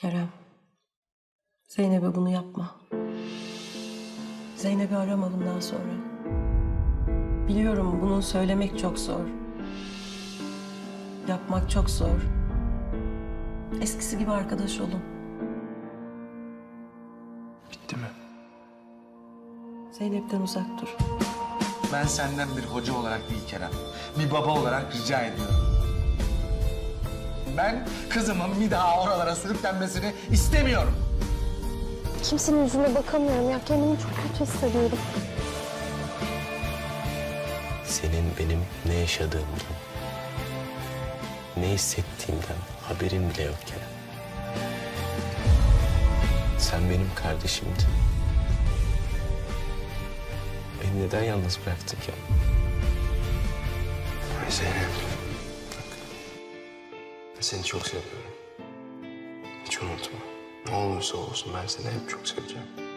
Kerem. Zeynep'e bunu yapma. Zeynep'i arama bundan sonra. Biliyorum bunu söylemek çok zor. Yapmak çok zor. Eskisi gibi arkadaş olun. Bitti mi? Zeynep'ten uzak dur. Ben senden bir hoca olarak değil Kerem, bir baba olarak rica ediyorum. Ben kızımın bir daha oralara sürüklenmesini istemiyorum. Kimsenin yüzüne bakamıyorum ya. Kendimi çok kötü hissediyorum. Senin benim ne yaşadığımdan, ne hissettiğimden haberin bile yok Kerem. Sen benim kardeşimdin. Beni neden yalnız bıraktın Kerem? Seni çok seviyorum. Hiç unutma. Ne olursa olsun ben seni hep çok seveceğim.